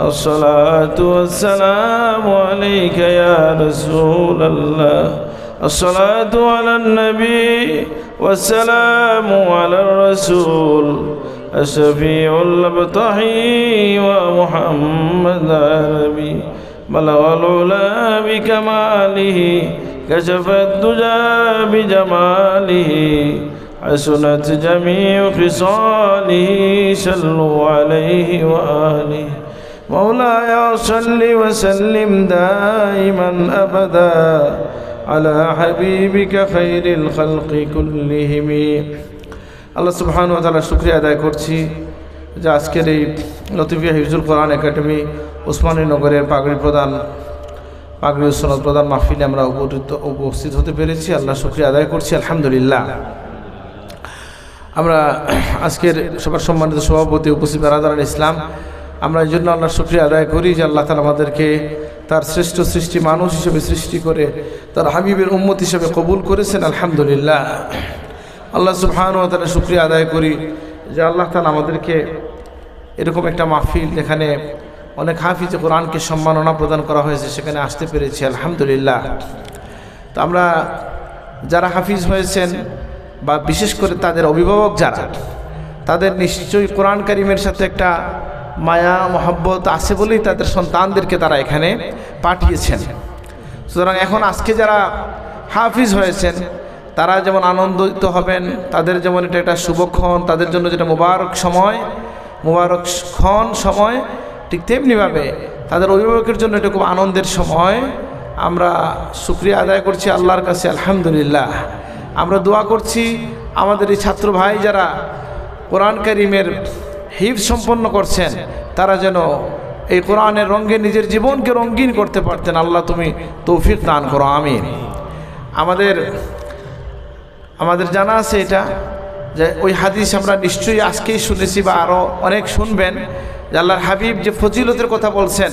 الصلاة والسلام عليك يا رسول الله. الصلاة على النبي والسلام على الرسول. الشفيع الأبطحي ومحمد النبي بلغ العلا بكماله كشف الدجى بجماله. حسنت جميع خصاله صلوا عليه وآله. مولاي صل وسلم دائما أبدا على حبيبك خير الخلق كلهم আল্লাহ সুবহান ও তাআলা শুকরিয়া আদায় করছি যে আজকের এই লতিফিয়া হিফজুল কোরআন একাডেমি ওসমানী নগরের পাগড়ি প্রদান পাগড়ি সনদ প্রদান মাহফিলে আমরা উপস্থিত উপস্থিত হতে পেরেছি আল্লাহ শুক্রিয়া আদায় করছি আলহামদুলিল্লাহ আমরা আজকের সবার সম্মানিত সভাপতি উপস্থিত রাজার ইসলাম আমরা এই জন্য আল্লাহ শুক্রিয়া আদায় করি যে আল্লাহ তালা আমাদেরকে তার শ্রেষ্ঠ সৃষ্টি মানুষ হিসেবে সৃষ্টি করে, তার হাবিবের উম্মত হিসেবে কবুল করেছেন, আলহামদুলিল্লাহ। আল্লাহ সুবহান ও তারা শুক্রিয়া আদায় করি যে আল্লাহ তালা আমাদেরকে এরকম একটা মাহফিল যেখানে অনেক হাফিজ কোরআনকে সম্মাননা প্রদান করা হয়েছে, সেখানে আসতে পেরেছি, আলহামদুলিল্লাহ। তো আমরা যারা হাফিজ হয়েছেন বা বিশেষ করে তাদের অভিভাবক যারা, তাদের নিশ্চয়ই কোরআন করিমের সাথে একটা মায়া, মহব্বত আছে বলেই তাদের সন্তানদেরকে তারা এখানে পাঠিয়েছেন। সুতরাং এখন আজকে যারা হাফিজ হয়েছেন, তারা যেমন আনন্দিত হবেন, তাদের যেমন এটা একটা শুভক্ষণ, তাদের জন্য যেটা মুবারক সময়, মুবারক ক্ষণ সময়, ঠিক তেমনিভাবে তাদের অভিভাবকের জন্য এটা খুব আনন্দের সময়। আমরা শুক্রিয়া আদায় করছি আল্লাহর কাছে, আলহামদুলিল্লাহ। আমরা দোয়া করছি আমাদের এই ছাত্র ভাই যারা কোরআন করিমের হিফ সম্পন্ন করছেন, তারা যেন এই কোরআনের রঙ্গে নিজের জীবনকে রঙ্গিন করতে পারতেন। আল্লাহ তুমি তৌফিক দান করো, আমিন। আমাদের আমাদের জানা আছে এটা, যে ওই হাদিস আমরা নিশ্চয়ই আজকেই শুনেছি বা আরও অনেক শুনবেন, যে আল্লাহর হাবিব যে ফজিলতের কথা বলছেন,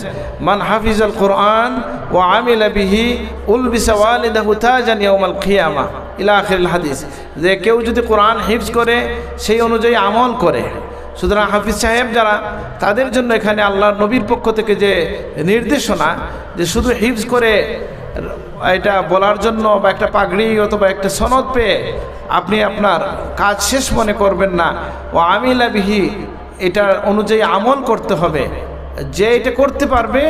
মান হাফিজ আল কোরআন ও আমিল বিহি উল বিসাওয়ালিদাহুতাজানিয়াউমাল খিয়ামা ইলা আখিরুল হাদিস। যে কেউ যদি কোরআন হিফজ করে, সেই অনুযায়ী আমল করে। সুতরাং হাফিজ সাহেব যারা, তাদের জন্য এখানে আল্লাহর নবীর পক্ষ থেকে যে নির্দেশনা, যে শুধু হিফজ করে এটা বলার জন্য বা একটা পাগড়ি অথবা একটা সনদ পেয়ে আপনি আপনার কাজ শেষ মনে করবেন না ও আমিলা বিহি, এটার অনুযায়ী আমল করতে হবে। যে এটা করতে পারবে,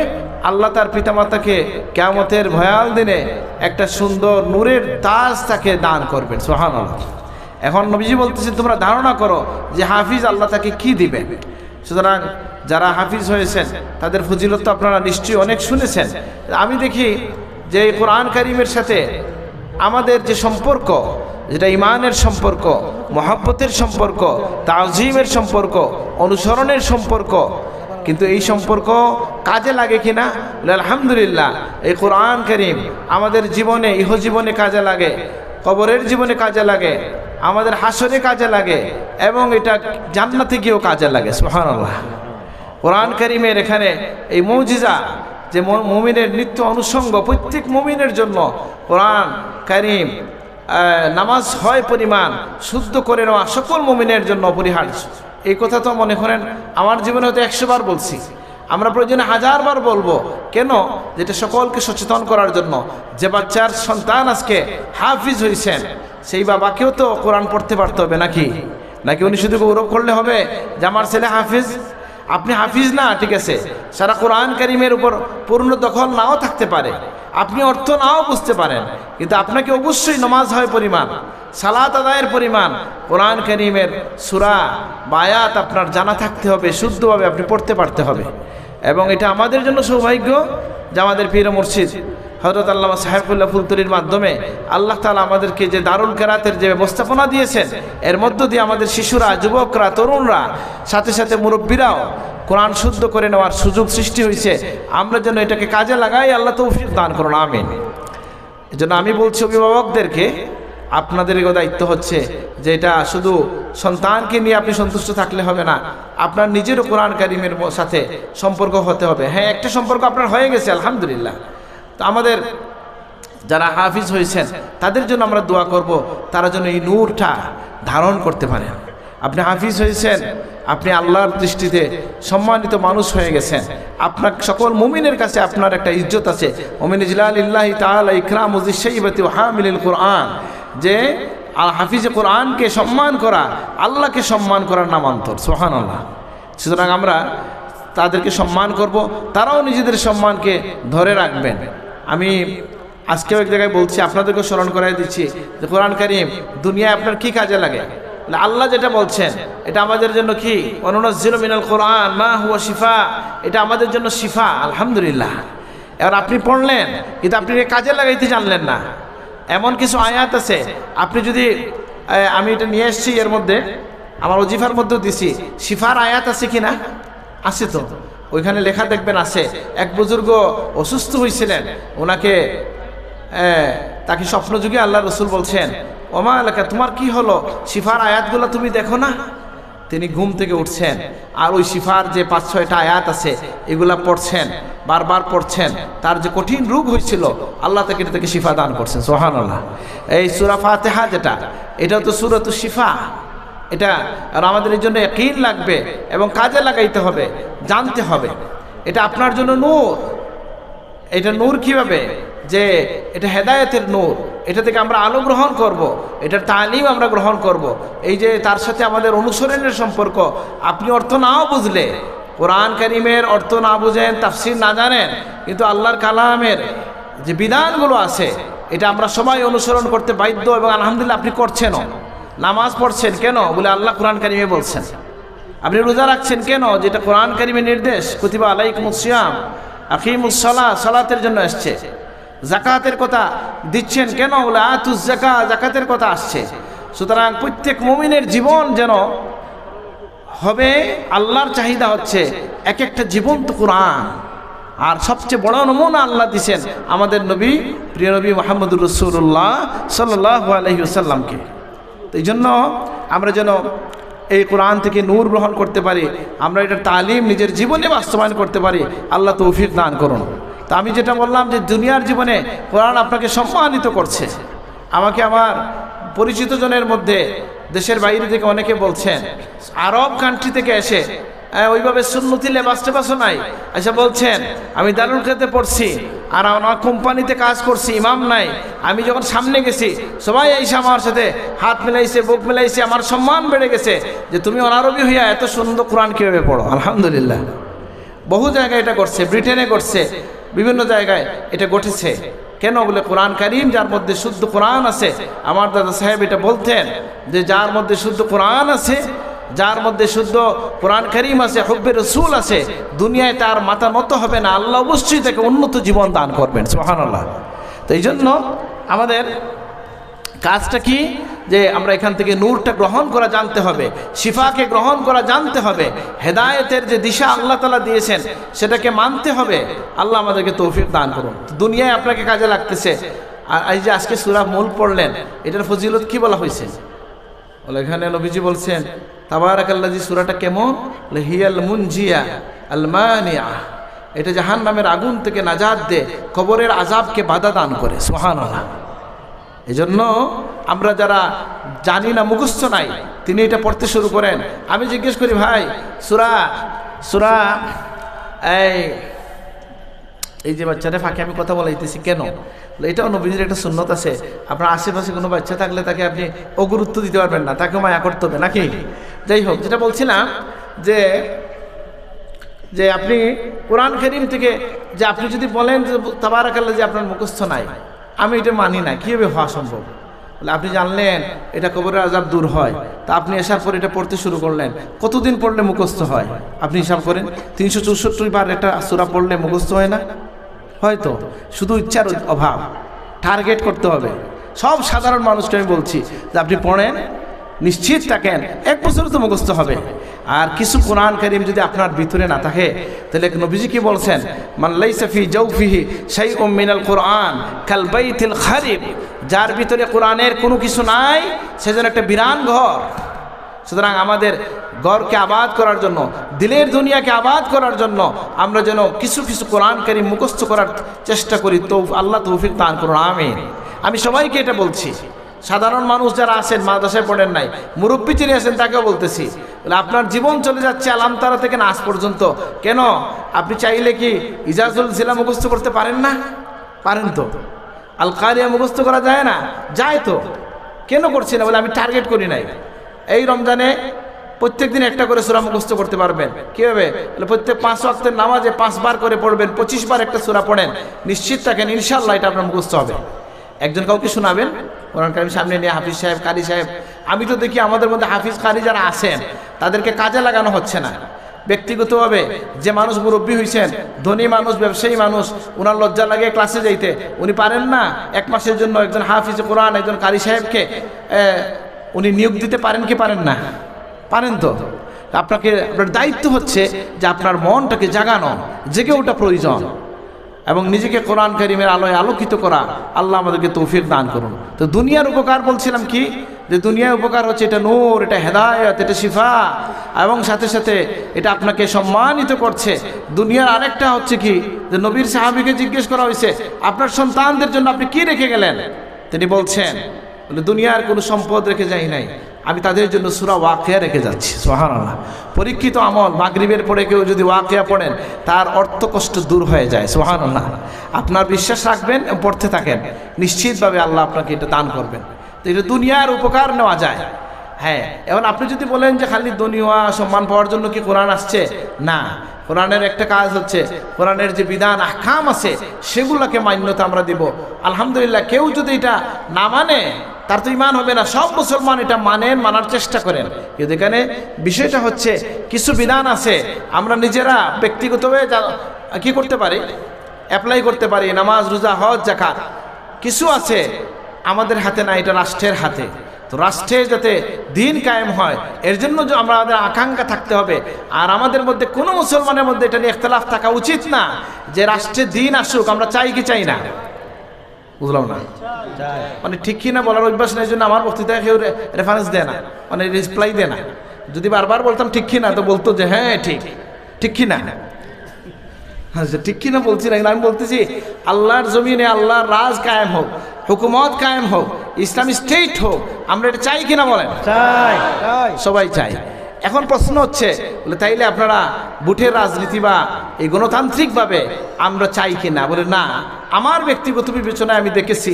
আল্লাহ তার পিতামাতাকে কেমতের ভয়াল দিনে একটা সুন্দর নূরের তাজ তাকে দান করবেন সোহান এখন নবীজি বলতেছে তোমরা ধারণা করো যে হাফিজ আল্লাহ তাকে কি দিবে? সুতরাং যারা হাফিজ হয়েছেন তাদের ফজিলত তো আপনারা নিশ্চয়ই অনেক শুনেছেন। আমি দেখি যে কোরআন করিমের সাথে আমাদের যে সম্পর্ক যেটা ইমানের সম্পর্ক মহাব্বতের সম্পর্ক তাজিমের সম্পর্ক অনুসরণের সম্পর্ক কিন্তু এই সম্পর্ক কাজে লাগে কিনা? বলে, আলহামদুলিল্লাহ এই কোরআন করিম আমাদের জীবনে ইহজীবনে কাজে লাগে কবরের জীবনে কাজে লাগে আমাদের হাসরে কাজে লাগে এবং এটা জান্নাতে গিয়েও কাজে লাগে, সুবহানাল্লাহ। কোরআন করিমের এখানে এই মৌজিজা যে মুমিনের নিত্য অনুষঙ্গ প্রত্যেক মুমিনের জন্য কোরআন করিম নামাজ হয় পরিমাণ শুদ্ধ করে নেওয়া সকল মুমিনের জন্য অপরিহার্য এই কথা তো মনে করেন, আমার জীবনে হয়তো একশো বার বলছি। আমরা প্রয়োজনে হাজার বার বলব, কেন? যেটা সকলকে সচেতন করার জন্য। যে বাচ্চার সন্তান আজকে হাফিজ হয়েছেন সেই বাবাকেও তো কোরআন পড়তে পারতে হবে নাকি? নাকি উনি শুধু গৌরব করলে হবে? যে আমার ছেলে হাফিজ, আপনি হাফিজ না, ঠিক আছে। সারা কোরআন করিমের উপর পূর্ণ দখল নাও থাকতে পারে। আপনি অর্থ নাও বুঝতে পারেন। কিন্তু আপনাকে অবশ্যই নমাজ হয় পরিমাণ, সালাত আদায়ের পরিমাণ। কোরআন করিমের সুরা, বায়াত আপনার জানা থাকতে হবে, শুদ্ধভাবে আপনি পড়তে পারতে হবে। এবং এটা আমাদের জন্য সৌভাগ্য যে আমাদের পীর মুর্শিদ হজরত আল্লাহ সাহেবুল্লাহ ফুলতরির মাধ্যমে আল্লাহ তালা আমাদেরকে যে দারুল কেরাতের যে ব্যবস্থাপনা দিয়েছেন, এর মধ্য দিয়ে আমাদের শিশুরা, যুবকরা, তরুণরা, সাথে সাথে মুরব্বীরাও কোরআন শুদ্ধ করে নেওয়ার সুযোগ সৃষ্টি হয়েছে। আমরা যেন এটাকে কাজে লাগাই, আল্লাহ তৌফিক দান করুন, আমিন। এই জন্য আমি বলছি অভিভাবকদেরকে, আপনাদের দায়িত্ব হচ্ছে যে এটা শুধু সন্তানকে নিয়ে আপনি সন্তুষ্ট থাকলে হবে না, আপনার নিজেরও কোরআন কারিমের সাথে সম্পর্ক হতে হবে। হ্যাঁ একটা সম্পর্ক আপনার হয়ে গেছে, আলহামদুলিল্লাহ। তো আমাদের যারা হাফিজ হয়েছেন, তাদের জন্য আমরা দোয়া করব, তারা যেন এই নূরটা ধারণ করতে পারেন। আপনি হাফিজ হয়েছেন, আপনি আল্লাহর দৃষ্টিতে সম্মানিত মানুষ হয়ে গেছেন, আপনার সকল মুমিনের কাছে আপনার একটা ইজ্জত আছে। মুমিন ইজলাল ইল্লাহি তাআলা ইকরাম উজিশাইবাতি ওয়া হামিলুল কোরআন, যে আল হাফিজে কোরআনকে সম্মান করা, আল্লাহকে সম্মান করার নামান্তর সোহান আল্লাহ সুতরাং আমরা তাদেরকে সম্মান করব, তারাও নিজেদের সম্মানকে ধরে রাখবেন। আমি আজকেও এক জায়গায় বলছি, আপনাদেরকেও স্মরণ করাই দিচ্ছি যে কোরআন কারিম দুনিয়ায় আপনার কি কাজে লাগে? আল্লাহ যেটা বলছেন, এটা আমাদের জন্য কি? অনুনজিল মিনাল কোরআন, মা হুয়া শিফা, এটা আমাদের জন্য শিফা, আলহামদুলিল্লাহ। এবার আপনি পড়লেন, কিন্তু আপনি কাজে লাগাইতে জানলেন না। এমন কিছু আয়াত আছে, আপনি যদি আমি এটা নিয়ে এসেছি এর মধ্যে, আমার অজিফার মধ্যেও দিছি, শিফার আয়াত আছে কি না আছে তো। ওইখানে লেখা দেখবেন আছে, এক বুজুর্গ অসুস্থ হয়েছিলেন ওনাকে তাকে স্বপ্নযুগে আল্লাহ রসুল বলছেন, ওমা এলাকা, তোমার কি হলো? শিফার আয়াতগুলো তুমি দেখো না? তিনি ঘুম থেকে উঠছেন, আর ওই শিফার যে পাঁচ, ছয়টা আয়াত আছে, এগুলা পড়ছেন, বারবার পড়ছেন, তার যে কঠিন রোগ হয়েছিল, আল্লাহ তাকে থেকে শিফা দান করছেন সোহান আল্লাহ এই সুরা ফাতেহা যেটা, এটাও তো সুরত শিফা। এটা আমাদের এই জন্য একই লাগবে এবং কাজে লাগাইতে হবে, জানতে হবে। এটা আপনার জন্য নূর। এটা নূর কীভাবে? যে এটা হেদায়তের নূর। এটা থেকে আমরা আলো গ্রহণ করব। এটার তালিম আমরা গ্রহণ করব। এই যে তার সাথে আমাদের অনুসরণের সম্পর্ক, আপনি অর্থ নাও বুঝলে। কোরআন করিমের অর্থ না বুঝেন, তাফসির না জানেন, কিন্তু আল্লাহর কালামের যে বিধানগুলো আছে, এটা আমরা সবাই অনুসরণ করতে বাধ্য এবং আলহামদুলিল্লাহ আপনি করছেনও। নামাজ পড়ছেন কেন? বলে আল্লাহ কোরআন কারিমে বলছেন। আপনি রোজা রাখছেন কেন? যেটা কোরআন কারিমের নির্দেশ। কুতিবা আলাইকুম সিয়াম। আকিমুসলা সালাতের জন্য এসছে। জাকাতের কথা দিচ্ছেন কেন? বলে আতুস জাকা জাকাতের কথা আসছে। সুতরাং প্রত্যেক মুমিনের জীবন যেন হবে আল্লাহর চাহিদা হচ্ছে এক একটা জীবন্ত কোরআন। আর সবচেয়ে বড় নমুনা আল্লাহ দিছেন আমাদের নবী, প্রিয় নবী মোহাম্মদুর রসুল্লাহ সাল্লাহ আলহিউসাল্লামকে তো এই জন্য আমরা যেন এই কোরআন থেকে নূর গ্রহণ করতে পারি, আমরা এটার তালিম নিজের জীবনে বাস্তবায়ন করতে পারি, আল্লাহ তৌফিক দান করুন। তো আমি যেটা বললাম যে দুনিয়ার জীবনে কোরআন আপনাকে সম্মানিত করছে। আমাকে আমার পরিচিত জনের মধ্যে, দেশের বাইরে থেকে অনেকে বলছেন, আরব কান্ট্রি থেকে এসে ওইভাবে সুন্নতি লেবাস টেবাসও নাই? আচ্ছা বলছেন, আমি দারুল খেতে পড়ছি, আর আমার কোম্পানিতে কাজ করছি, ইমাম নাই। আমি যখন সামনে গেছি, সবাই এসে আমার সাথে হাত মিলাইছে, বুক মিলাইছে, আমার সম্মান বেড়ে গেছে যে তুমি অনারবি হইয়া এত সুন্দর কোরআন কীভাবে পড়ো? আলহামদুলিল্লাহ। বহু জায়গায় এটা করছে ব্রিটেনে করছে বিভিন্ন জায়গায় এটা ঘটেছে। কেন বলে কোরআন কারিম, যার মধ্যে শুদ্ধ কোরআন আছে? আমার দাদা সাহেব এটা বলতেন যে, যার মধ্যে শুদ্ধ কোরআন আছে যার মধ্যে শুদ্ধ কোরআন করিম আছে, হব্বে রসুল আছে, দুনিয়ায় তার মাথা নত হবে না, আল্লাহ অবশ্যই তাকে উন্নত জীবন দান করবেন সোহান আল্লাহ তো এই জন্য আমাদের কাজটা কি? যে আমরা এখান থেকে নূরটা গ্রহণ করা জানতে হবে, শিফাকে গ্রহণ করা জানতে হবে, হেদায়েতের যে দিশা আল্লাহ তালা দিয়েছেন, সেটাকে মানতে হবে, আল্লাহ আমাদেরকে তৌফিক দান করুন। দুনিয়ায় আপনাকে কাজে লাগতেছে। আর এই যে আজকে সুরা মূল পড়লেন, এটার ফজিলত কি বলা হয়েছে? বলে, এখানে নবীজি বলছেন তাবারাক আল্লাজি সুরাটা কেমন? হিয়াল মুনজিয়া আলমানিয়া। এটা জাহান নামের আগুন থেকে নাজাদ দে, কবরের আজাবকে বাধা দান করে সোহান এই জন্য আমরা যারা জানি না, মুখস্থ নাই, তিনি এটা পড়তে শুরু করেন। আমি জিজ্ঞেস করি, ভাই, সুরা সুরা, এই এই যে বাচ্চাটা ফাঁকে আমি কথা বলাইতেছি কেন? বলে, এটাও নবীজির একটা সুন্নত আছে। আপনার আশেপাশে কোনো বাচ্চা থাকলে তাকে আপনি অগুরুত্ব দিতে পারবেন না তাকে মায়া করতে হবে নাকি? যাই হোক যেটা বলছিলাম যে যে আপনি কোরআন করিম থেকে যে আপনি যদি বলেন যে তাবারাকাল্লা যে আপনার মুখস্থ নাই আমি এটা মানি না কীভাবে হওয়া সম্ভব? বলে আপনি জানলেন এটা কবরের আজাব দূর হয়। তা আপনি আসার পর এটা পড়তে শুরু করলেন। কতদিন পড়লে মুখস্থ হয়? আপনি হিসাব করেন তিনশো চৌষট্টি বার এটা সুরা পড়লে মুখস্থ হয় না? হয়তো শুধু ইচ্ছার অভাব। টার্গেট করতে হবে। সব সাধারণ মানুষকে আমি বলছি যে আপনি পড়েন, নিশ্চিত থাকেন, এক বছর তো মুখস্থ হবে। আর কিছু কোরআন করিম যদি আপনার ভিতরে না থাকে, তাহলে নবীজি কি বলছেন? মান লাইসা ফি জাওফিহি শাইউম মিনাল কোরআন কাল বাইতিল খারিব। যার ভিতরে কোরআনের কোনো কিছু নাই সেজন্য একটা বিরান ঘর। সুতরাং আমাদের ঘরকে আবাদ করার জন্য, দিলের দুনিয়াকে আবাদ করার জন্য আমরা যেন কিছু কিছু কোরআনকারী মুখস্থ করার চেষ্টা করি। তো আল্লাহ তৌফিক দান করুন, আমিন। আমি সবাইকে এটা বলছি। সাধারণ মানুষ যারা আছেন, মাদ্রাসায় পড়েন নাই, মুরব্বী যিনি আছেন তাকেও বলতেছি, বলে আপনার জীবন চলে যাচ্ছে আলামতারা থেকে না আজ পর্যন্ত। কেন? আপনি চাইলে কি ইজাজুল জিলা মুখস্থ করতে পারেন না? পারেন তো। আল কারিয়া মুখস্থ করা যায় না? যায় তো। কেন করছি না বলে আমি টার্গেট করি নাই? এই রমজানে প্রত্যেক দিন একটা করে সুরা মুখস্থ করতে পারবেন। কীভাবে? প্রত্যেক পাঁচ ওয়াক্তের নামাজে পাঁচবার করে পড়বেন পঁচিশ বার একটা সুরা পড়েন। নিশ্চিত থাকেন ইনশাল্লাহ এটা আপনার মুখস্থ হবে। একজন কাউকে শোনাবেন? কোরআন কারিম সামনে নিয়ে হাফিজ সাহেব, কারি সাহেব। আমি তো দেখি আমাদের মধ্যে হাফিজ, কারি যারা আছেন, তাদেরকে কাজে লাগানো হচ্ছে না। ব্যক্তিগতভাবে যে মানুষ মুরব্বী হয়েছেন ধনী মানুষ, ব্যবসায়ী মানুষ ওনার লজ্জা লাগে ক্লাসে যাইতে। উনি পারেন না এক মাসের জন্য একজন হাফিজ কোরআন, একজন কারি সাহেবকে উনি নিয়োগ দিতে পারেন কি পারেন না? পারেন তো। আপনাকে, আপনার দায়িত্ব হচ্ছে যে আপনার মনটাকে জাগানো, জেগে ওটা প্রয়োজন এবং নিজেকে কোরআন কারিমের আলোয় আলোকিত করা আল্লাহ আমাদেরকে তৌফিক দান করুন। তো দুনিয়ার উপকার বলছিলাম কি? যে দুনিয়ার উপকার হচ্ছে এটা নূর, এটা হেদায়ত, এটা শিফা এবং সাথে সাথে এটা আপনাকে সম্মানিত করছে। দুনিয়ার আরেকটা হচ্ছে কি? যে নবীর সাহাবিকে জিজ্ঞেস করা হয়েছে, আপনার সন্তানদের জন্য আপনি কি রেখে গেলেন? তিনি বলছেন বলে, দুনিয়ার কোনো সম্পদ রেখে যাই নাই। আমি তাদের জন্য সুরা ওয়াকিয়া রেখে যাচ্ছি। সোহান আল্লাহ পরীক্ষিত আমল, মাগরিবের পরে কেউ যদি ওয়াকিয়া পড়েন, তার অর্থ কষ্ট দূর হয়ে যায়। সোহান আল্লাহ আপনার বিশ্বাস রাখবেন পড়তে থাকেন। নিশ্চিতভাবে আল্লাহ আপনাকে এটা দান করবেন। তো এটা দুনিয়ার উপকার নেওয়া যায়। হ্যাঁ এখন আপনি যদি বলেন যে, খালি দুনিয়া সম্মান পাওয়ার জন্য কি কোরআন আসছে? না। কোরআনের একটা কাজ হচ্ছে, কোরআনের যে বিধান, আহকাম আছে, সেগুলোকে মান্যতা আমরা দিব। আলহামদুলিল্লাহ, কেউ যদি এটা না মানে তার তো ইমান হবে না। সব মুসলমান এটা মানেন, মানার চেষ্টা করেন। কিন্তু এখানে বিষয়টা হচ্ছে, কিছু বিধান আছে, আমরা নিজেরা ব্যক্তিগতভাবে কি করতে পারি? অ্যাপ্লাই করতে পারি, নামাজ, রোজা, হজ জাকাত কিছু আছে আমাদের হাতে না, এটা রাষ্ট্রের হাতে। তো রাষ্ট্রে যাতে দিন কায়েম হয়, এর জন্য যে আমাদের আকাঙ্ক্ষা থাকতে হবে। আর আমাদের মধ্যে কোনো মুসলমানের মধ্যে এটা নিয়ে ইখতলাফ থাকা উচিত না যে রাষ্ট্রে দিন আসুক, আমরা চাই কি চাই না। বুঝলাম না? মানে ঠিক কি না বলার অভ্যাস নেই জন্য আমার বক্তৃতায় কেউ রেফারেন্স দেয় না মানে রিপ্লাই দেয় না। যদি বারবার বলতাম ঠিক কি না, তো বলতো যে হ্যাঁ ঠিক। ঠিক কি না? আচ্ছা ঠিক কিনা বলছি না আমি বলতেছি আল্লাহর জমিনে আল্লাহর রাজ কায়েম হোক হুকুমত কায়েম হোক ইসলামী স্টেট হোক আমরা এটা চাই কিনা বলেন? চাই। সবাই চাই। এখন প্রশ্ন হচ্ছে বলে তাইলে আপনারা বুথের রাজনীতি বা এই গণতান্ত্রিকভাবে আমরা চাই কিনা? বলে না আমার ব্যক্তিগত বিবেচনায় আমি দেখেছি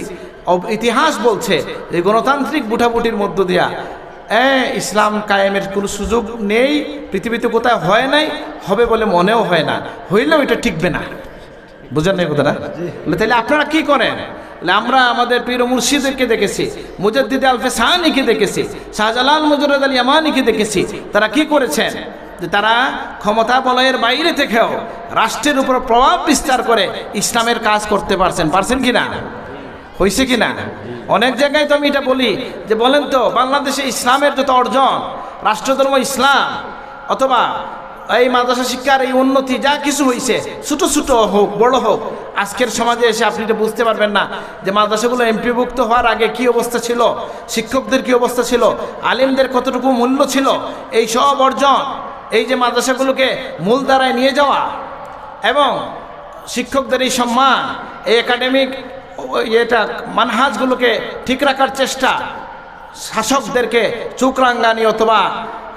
ইতিহাস বলছে যে গণতান্ত্রিক বুঠাবুটির মধ্য দিয়া এ, ইসলাম কায়েমের কোনো সুযোগ নেই, পৃথিবীতে কোথায় হয় নাই, হবে বলে মনেও হয় না। হইলেও এটা টিকবে না। বুঝেন না এই কথাটা তাহলে আপনারা কি করেন? আমরা আমাদের পীর মুর্শিদকে দেখেছি, মুজাদ্দিদ আলফে সাহানিকে দেখেছি, শাহজালাল মুজরদ আল ইয়ামানিকে দেখেছি। তারা কি করেছেন? যে তারা ক্ষমতা বলয়ের বাইরে থেকেও রাষ্ট্রের উপর প্রভাব বিস্তার করে ইসলামের কাজ করতে পারছেন। পারছেন কি না? হয়েছে কি না অনেক জায়গায় তো আমি এটা বলি যে বলেন তো, বাংলাদেশে ইসলামের যত অর্জন, রাষ্ট্রধর্ম ইসলাম, অথবা এই মাদ্রাসা শিক্ষার এই উন্নতি, যা কিছু হয়েছে ছোটো ছোটো হোক, বড় হোক, আজকের সমাজে এসে আপনি এটা বুঝতে পারবেন না যে মাদ্রাসাগুলো এমপিভুক্ত হওয়ার আগে কি অবস্থা ছিল, শিক্ষকদের কি অবস্থা ছিল, আলিমদের কতটুকু মূল্য ছিল, এই সব অর্জন, এই যে মাদ্রাসাগুলোকে মূল দ্বারায় নিয়ে যাওয়া, এবং শিক্ষকদের এই সম্মান, এই একাডেমিক এটা মানহাজগুলোকে ঠিক রাখার চেষ্টা। শাসকদেরকে চোখরাঙ্গানি অথবা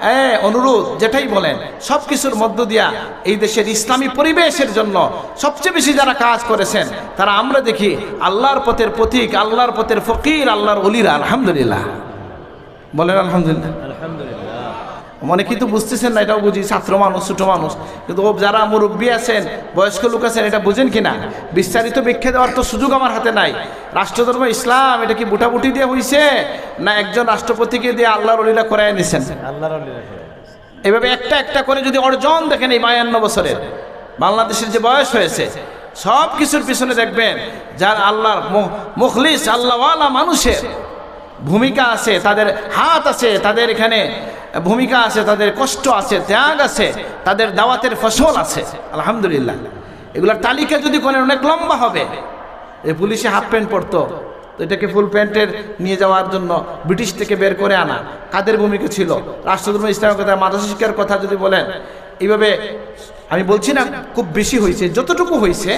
হ্যাঁ অনুরোধ, যেটাই বলেন সব কিছুর মধ্য দিয়া এই দেশের ইসলামী পরিবেশের জন্য সবচেয়ে বেশি যারা কাজ করেছেন, তারা আমরা দেখি আল্লাহর পথের প্রতীক, আল্লাহর পথের ফকির, আল্লাহর অলিরা, আলহামদুলিল্লাহ। বলেন আলহামদুলিল্লাহ। আলহামদুলিল্লাহ। মনে কিন্তু বুঝতেছেন না এটাও বুঝি ছাত্র মানুষ ছোট মানুষ। কিন্তু ও যারা মুরব্বী আছেন বয়স্ক লোক আছেন এটা বুঝেন কিনা? বিস্তারিত ব্যাখ্যা দেওয়ার তো সুযোগ আমার হাতে নাই। রাষ্ট্রধর্ম ইসলাম এটা কি বুটাবুটি দিয়ে হইছে? না একজন রাষ্ট্রপতিকে দিয়ে আল্লাহর অলিলা করাই নিছেন? আল্লাহর এভাবে একটা একটা করে যদি অর্জন দেখেন এই বায়ান্ন বছরের বাংলাদেশের যে বয়স হয়েছে সব কিছুর পিছনে দেখবেন যার আল্লাহর মুখলিস আল্লাহওয়ালা মানুষের ভূমিকা আছে, তাদের হাত আছে, তাদের এখানে ভূমিকা আছে, তাদের কষ্ট আছে, ত্যাগ আছে, তাদের দাওয়াতের ফসল আছে। আলহামদুলিল্লাহ। এগুলোর তালিকা যদি করেন অনেক লম্বা হবে এই পুলিশে হাফ প্যান্ট পরতো, তো এটাকে ফুল প্যান্টের নিয়ে যাওয়ার জন্য ব্রিটিশ থেকে বের করে আনা কাদের ভূমিকা ছিল? রাষ্ট্রধর্ম, ইসলামের কথা, মাদ্রাসা শিক্ষার কথা যদি বলেন, এইভাবে আমি বলছি না, খুব বেশি হয়েছে, যতটুকু হয়েছে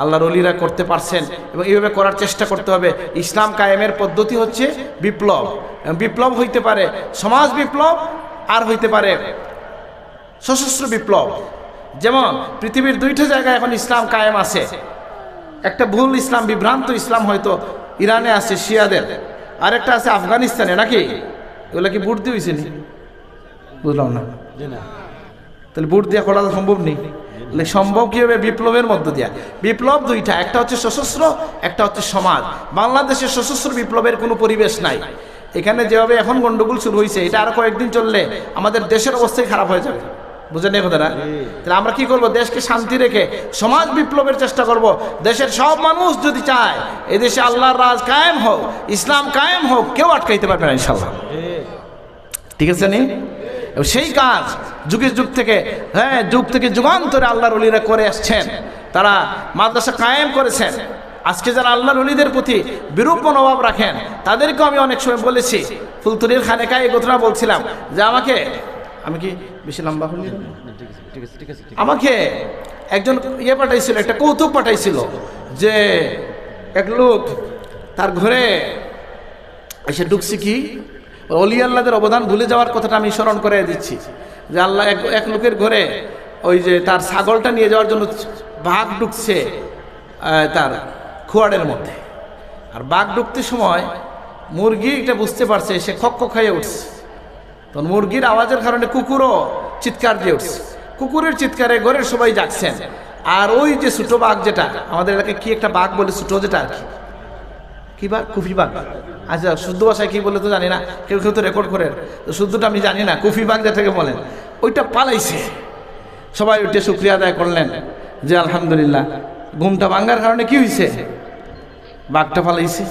আল্লাহর অলিরা করতে পারছেন এবং এইভাবে করার চেষ্টা করতে হবে। ইসলাম কায়েমের পদ্ধতি হচ্ছে বিপ্লব। বিপ্লব হইতে পারে সমাজ বিপ্লব আর হইতে পারে সশস্ত্র বিপ্লব। যেমন পৃথিবীর দুইটা জায়গায় এখন ইসলাম কায়েম আছে। একটা ভুল ইসলাম বিভ্রান্ত ইসলাম হয়তো ইরানে আছে শিয়াদের। আরেকটা আছে আফগানিস্তানে নাকি? এগুলো কি বুট দিয়ে হয়েছে বুঝলাম না। তাহলে বুট দিয়ে করা সম্ভব নেই। সম্ভব কি হবে বিপ্লবের মধ্য দিয়া। বিপ্লব দুইটা একটা হচ্ছে সশস্ত্র একটা হচ্ছে সমাজ। বাংলাদেশের সশস্ত্র বিপ্লবের কোনো পরিবেশ নাই। এখানে যেভাবে এখন গন্ডগোল শুরু হয়েছে এটা আরও কয়েকদিন চললে আমাদের দেশের অবস্থাই খারাপ হয়ে যাবে। বুঝেন এই কথাটা? তাহলে আমরা কি করব? দেশকে শান্তি রেখে সমাজ বিপ্লবের চেষ্টা করব। দেশের সব মানুষ যদি চায় এদেশে আল্লাহর রাজ কায়েম হোক ইসলাম কায়েম হোক কেউ আটকাইতে পারবে না ইনশাল্লাহ ঠিক আছে নি? সেই কাজ যুগের যুগ থেকে হ্যাঁ যুগ থেকে যুগান্তরে আল্লাহর অলিরা করে আসছেন। তারা মাদ্রাসা কায়েম করেছেন। আজকে যারা আল্লাহর অলিদের প্রতি বিরূপ মনোভাব রাখেন, তাদেরকেও আমি অনেক সময় বলেছি। ফুলতুরির খানেকায় এই ঘটনা বলছিলাম যে আমাকে, আমি কি বেশি লম্বা হলি আমাকে একজন ইয়ে পাঠাইছিল, একটা কৌতুক পাঠাইছিল যে এক লোক তার ঘরে এসে ঢুকছি কি? অলি আল্লাহদের অবদান ভুলে যাওয়ার কথাটা আমি স্মরণ করে দিচ্ছি। যে আল্লাহ এক এক লোকের ঘরে ওই যে তার ছাগলটা নিয়ে যাওয়ার জন্য বাঘ ঢুকছে তার খোয়াড়ের মধ্যে। আর বাঘ ঢুকতে সময় মুরগি এটা বুঝতে পারছে, সে খক খাইয়ে উঠছে। তখন মুরগির আওয়াজের কারণে কুকুরও চিৎকার দিয়ে উঠছে। কুকুরের চিৎকারে ঘরের সবাই যাচ্ছেন আর ওই যে ছোটো বাঘ যেটা, আমাদের এলাকায় কি একটা বাঘ বলে ছোটো যেটা আর কি? কি বাঘ কুফি বাঘ? আচ্ছা শুদ্ধ ভাষায় কী বলে তো জানি না। কেউ কেউ তো রেকর্ড করে তো শুদ্ধটা আমি জানি না। কুফি বাঘ যেটাকে বলেন, ওইটা পালাইছে। সবাই উঠে শুক্রিয়া আদায় করলেন যে আলহামদুলিল্লাহ। ঘুমটা ভাঙ্গার কারণে কি হয়েছে বাঘটা পালাইছে।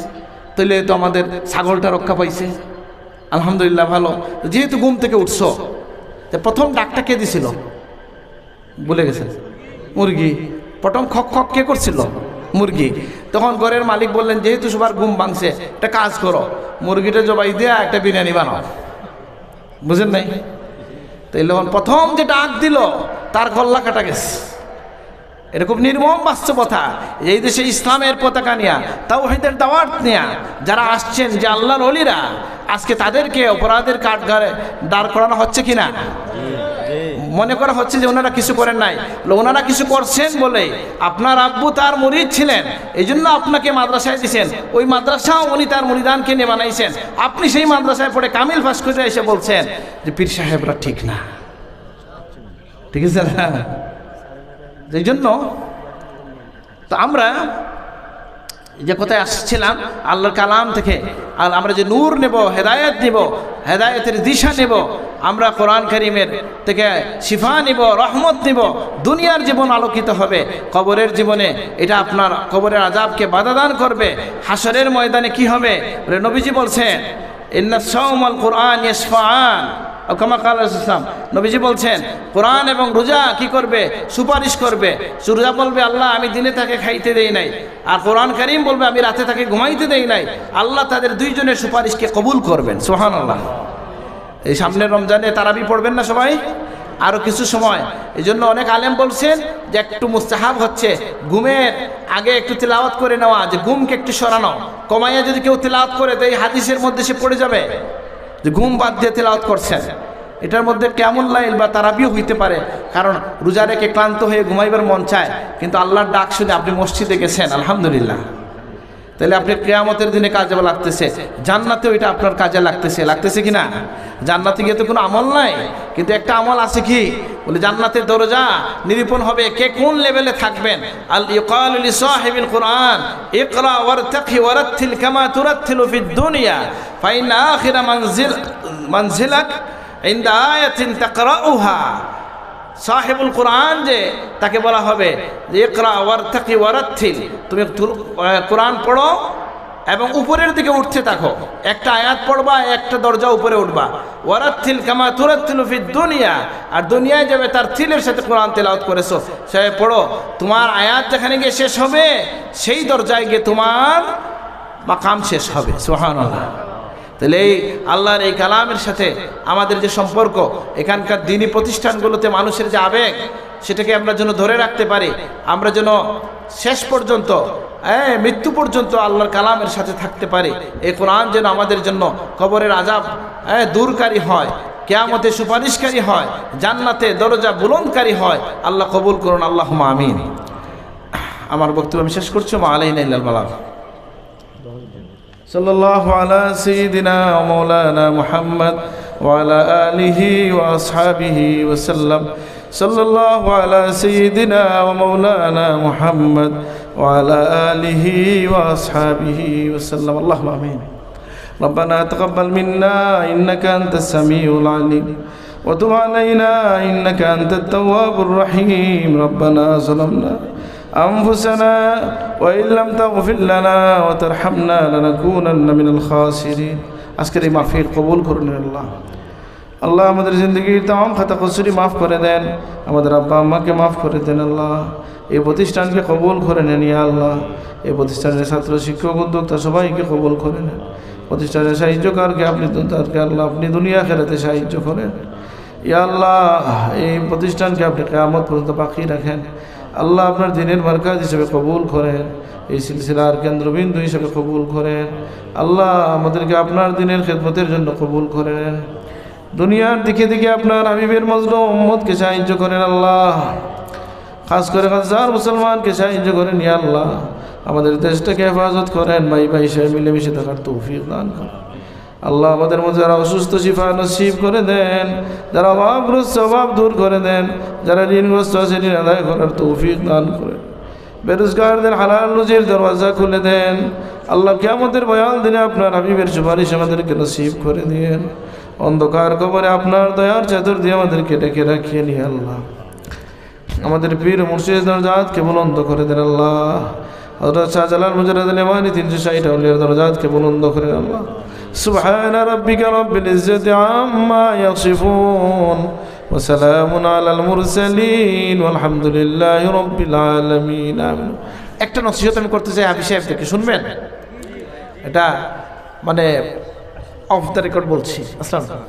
তাহলে তো আমাদের ছাগলটা রক্ষা পাইছে। আলহামদুলিল্লাহ ভালো। যেহেতু ঘুম থেকে উঠছ প্রথম ডাকটা কে দিছিল? বলে গেছেন। মুরগি। প্রথম খক খক কে করছিল? মুরগি। তখন ঘরের মালিক বললেন, যেহেতু সবার ঘুম ভাঙছে, একটা কাজ করো। মুরগিটা জবাই দেয়া একটা বিরিয়ানি বানাও। বুঝেন নাই? তাই যখন প্রথম যে ডাক দিল, তার গল্লা কাটা গেছে। এরকম নির্মম বাস্তবতা এই দেশে ইসলামের পতাকা নিয়া তাও তাওহীদের দাওয়াত নিয়া যারা আসছেন যে আল্লাহর অলিরা, আজকে তাদেরকে অপরাধের কাঠগারে দাঁড় করানো হচ্ছে কিনা? মনে করা হচ্ছে যে ওনারা কিছু করেন নাই। ওনারা কিছু করছেন বলে আপনার আব্বু তার মুরিদ ছিলেন এই জন্য আপনাকে মাদ্রাসায় দিয়েছেন ওই মাদ্রাসাও উনি তার মুরিদানকে নিয়ে বানাইছেন। আপনি সেই মাদ্রাসায় পড়ে কামিল ফাঁস করে এসে বলছেন যে পীর সাহেবরা ঠিক না। ঠিক আছে এই জন্য তো আমরা যে কোথায় আসছিলাম, আল্লাহর কালাম থেকে, আর আমরা যে নূর নেব, হেদায়েত নেব, হেদায়েতের দিশা নেব আমরা কোরআন করিমের থেকে শিফা নিব, রহমত নিব, দুনিয়ার জীবন আলোকিত হবে। কবরের জীবনে এটা আপনার কবরের আজাবকে বাধাদান করবে। হাসরের ময়দানে কি হবে? নবীজি বলছেন, ইন্না সৌমল কোরআন ইসফান ইসলাম নবীজি বলছেন, কোরআন এবং রোজা কি করবে? সুপারিশ করবে। রোজা বলবে, আল্লাহ, আমি দিনে তাকে খাইতে দেই নাই। আর কোরআন করিম বলবে, আমি রাতে তাকে ঘুমাইতে দেই নাই। আল্লাহ তাদের দুইজনের সুপারিশকে কবুল করবেন। সোহান আল্লাহ এই সামনের রমজানে তারাবি পড়বেন না সবাই? আরও কিছু সময়। এই জন্য অনেক আলেম বলছেন যে একটু মুস্তাহাব হচ্ছে। ঘুমের আগে একটু তেলাওয়াত করে নেওয়া, যে ঘুমকে একটু সরানো। কমাইয়া যদি কেউ তেলাওয়াত করে, তো এই হাদিসের মধ্যে সে পড়ে যাবে। যে ঘুম বাদ দিয়ে তেলাওয়াত করছেন। এটার মধ্যে কেমন লাইল বা তারাবিও হইতে পারে। কারণ রোজা রেখে ক্লান্ত হয়ে ঘুমাইবার মন চায়। কিন্তু আল্লাহর ডাক শুনে আপনি মসজিদে গেছেন, আলহামদুলিল্লাহ। তাহলে আপনি কেয়ামতের দিনে কাজে লাগতেছে। জান্নাতেও এটা আপনার কাজে লাগতেছে। লাগতেছে কি না? জান্নাতে গিয়ে তো কোনো আমল নাই। কিন্তু একটা আমল আছে কি? বলে জান্নাতের দরজা নিরূপণ হবে। কে কোন লেভেলে থাকবেন? আল ইকাল লি সাহিবিল কুরআন। ইকরা ওয়ারতাকি ওয়ারাত্তিল কামা তুরাত্তিলু ফিদ দুনিয়া। ফাইন আখিরা মানজিল মানজিলাক ইনদা আয়াতিন তাকরাউহা। সাহেবুল কোরআন যে, তাকে বলা হবে যে, ইকরা ওয়ারতাকি ওয়ারাত্তিল তুমি কোরআন পড়ো এবং উপরের দিকে উঠতে থাকো। একটা আয়াত পড়বা, একটা দরজা উপরে উঠবা। ওয়ারাত্তিল কামা তুরাত্তিল ফি দুনিয়া, আর দুনিয়ায় যাবে তার থিলের সাথে কোরআন তেলাওয়াত করেছ। সে পড়ো, তোমার আয়াত যেখানে গিয়ে শেষ হবে, সেই দরজায় গিয়ে তোমার মাকাম শেষ হবে, সুবহানাল্লাহ। তাহলে এই আল্লাহর এই কালামের সাথে আমাদের যে সম্পর্ক, এখানকার দিনী প্রতিষ্ঠানগুলোতে মানুষের যে আবেগ, সেটাকে আমরা যেন ধরে রাখতে পারি, আমরা যেন শেষ পর্যন্ত হ্যাঁ মৃত্যু পর্যন্ত আল্লাহর কালামের সাথে থাকতে পারি। এই কোরআন যেন আমাদের জন্য কবরের আজাব হ্যাঁ দূরকারী হয়, কেয়ামতে সুপারিশকারী হয়, জান্নাতে দরজা বুলন্দকারী হয়, আল্লাহ কবুল করুন আল্লাহ আমিন। আমার বক্তব্য আমি শেষ করছি মা আলাইন মালাম صلى الله على سيدنا ومولانا محمد وعلى آله وأصحابه وسلم. صلى الله على سيدنا ومولانا محمد وعلى آله وأصحابه وسلم. اللهم آمين. ربنا تقبل منا إنك أنت السميع العليم. وتب علينا إنك أنت التواب الرحيم. ربنا ظلمنا أنفسنا وإن لم تغفر لنا وترحمنا لنكونن من الخاسرين আজকের এই মাহফিল কবুল করুন আল্লাহ আল্লাহ আমাদের জিন্দগির তাম খাতা কসুরি মাফ করে দেন আমাদের আব্বা আম্মাকে মাফ করে দেন আল্লাহ এই প্রতিষ্ঠানকে কবুল করে নেন ইয়া আল্লাহ এই প্রতিষ্ঠানের ছাত্র শিক্ষক উদ্যোক্তা সবাইকে কবুল করে নেন প্রতিষ্ঠানের সাহায্যকারকে আপনি তারকে আল্লাহ আপনি দুনিয়া খেলাতে সাহায্য করেন ইয়া আল্লাহ এই প্রতিষ্ঠানকে আপনি কেয়ামত পর্যন্ত বাকি রাখেন আল্লাহ আপনার দিনের মার্কাজ হিসেবে কবুল করেন। এই সিলসিলার কেন্দ্রবিন্দু হিসেবে কবুল করেন। আল্লাহ আমাদেরকে আপনার দিনের খেদমতের জন্য কবুল করেন। দুনিয়ার দিকে দিকে আপনার হাবিবের মজলুম উম্মতকে সাহায্য করেন আল্লাহ। খাস করে হাজার মুসলমানকে সাহায্য করেন ইয়া আল্লাহ। আমাদের দেশটাকে হেফাজত করেন। ভাই ভাই সে মিলেমিশে থাকার তৌফিক দান করেন। আল্লাহ আমাদের মধ্যে যারা অসুস্থ, শিফা নসিব করে দেন, যারা অভাবগ্রস্ত, অভাব দূর করে দেন, যারা ঋণগ্রস্ত আছে, ঋণ আদায় করার তৌফিক দান করেন। বেরোজগারদের হালাল রুজির দরওয়াজা খুলে দেন। আল্লাহ কেমতের বয়াল দিনে আপনার হাবিবের সুপারিশ আমাদেরকে নসিব করে দিন অন্ধকার কবরে আপনার দয়ার চাদর দিয়ে আমাদেরকে ডেকে রাখিয়ে নিয়ে আল্লাহ। আমাদের পীর মুর্শিদ দরজাতকে বুলন্দ করে দেন আল্লাহ। হজরত শাহজালাল মুজারদ নেমানি তিনশো ষাট আউলিয়ার দরজাতকে বুলন্দ করে আল্লাহ। سبحان ربك رب العزة عما يصفون وسلام على المرسلين والحمد لله رب العالمين آمين একটা নসিহত আমি করতে চাই হাফি সাহেব থেকে শুনবেন এটা মানে অফ দ্য রেকর্ড বলছি আসসালাম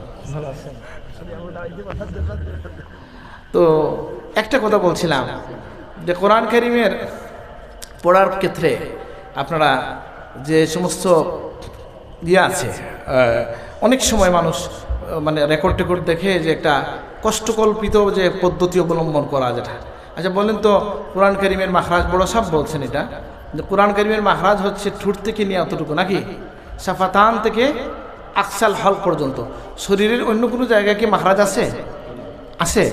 তো একটা কথা বলছিলাম যে কোরআন করিমের পড়ার ক্ষেত্রে আপনারা যে সমস্ত ইয়ে আছে। অনেক সময় মানুষ মানে রেকর্ড টেকর্ড দেখে যে একটা কষ্টকল্পিত যে পদ্ধতি অবলম্বন করা যেটা। আচ্ছা বলেন তো, কোরআন করিমের মাখরাজ বড় সাপ বলছেন এটা। যে কোরআন করিমের মাখরাজ হচ্ছে ঠুট থেকে নিয়ে অতটুকু নাকি? সাফাতান থেকে আকসাল হল পর্যন্ত। শরীরের অন্য কোনো জায়গায় কি মাখরাজ আছে? আছে।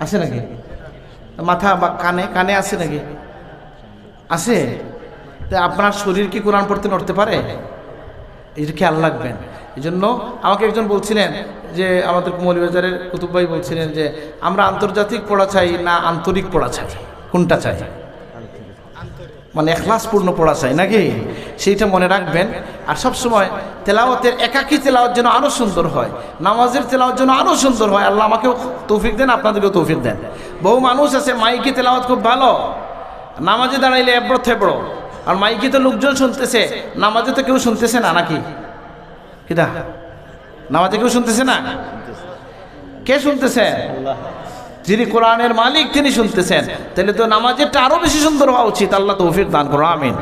আছে নাকি? মাথা বা কানে? কানে আছে নাকি? আছে। তা আপনার শরীর কি কোরআন পড়তে নড়তে পারে? এটা খেয়াল রাখবেন। এই জন্য আমাকে একজন বলছিলেন যে, আমাদের কুমলিবাজারের কুতুব ভাই বলছিলেন যে, আমরা আন্তর্জাতিক পড়া চাই না আন্তরিক পড়া চাই? কোনটা চাই? মানে এখলাসপূর্ণ পড়া চাই নাকি? সেইটা মনে রাখবেন। আর সব সময় তেলাওয়াতের একাকী তেলাওয়াত যেন আরও সুন্দর হয়, নামাজের তেলাওয়াত যেন আরও সুন্দর হয়, আল্লাহ আমাকেও তৌফিক দেন, আপনাদেরকেও তৌফিক দেন। বহু মানুষ আছে, মাইকে তেলাওয়াত খুব ভালো, নামাজে দাঁড়াইলে এবড়ো থেবড়ো। আর মাইকে তো লোকজন শুনতেছে। নামাজে তো কেউ শুনতেছে না নাকি? কিনা নামাজে কেউ শুনতেছে না? কে শুনতেছে? যিনি কোরআনের মালিক তিনি শুনতেছেন। তাহলে তো নামাজেরটা আরও বেশি সুন্দর হওয়া উচিত। আল্লাহ তৌফিক দান করো আমিন।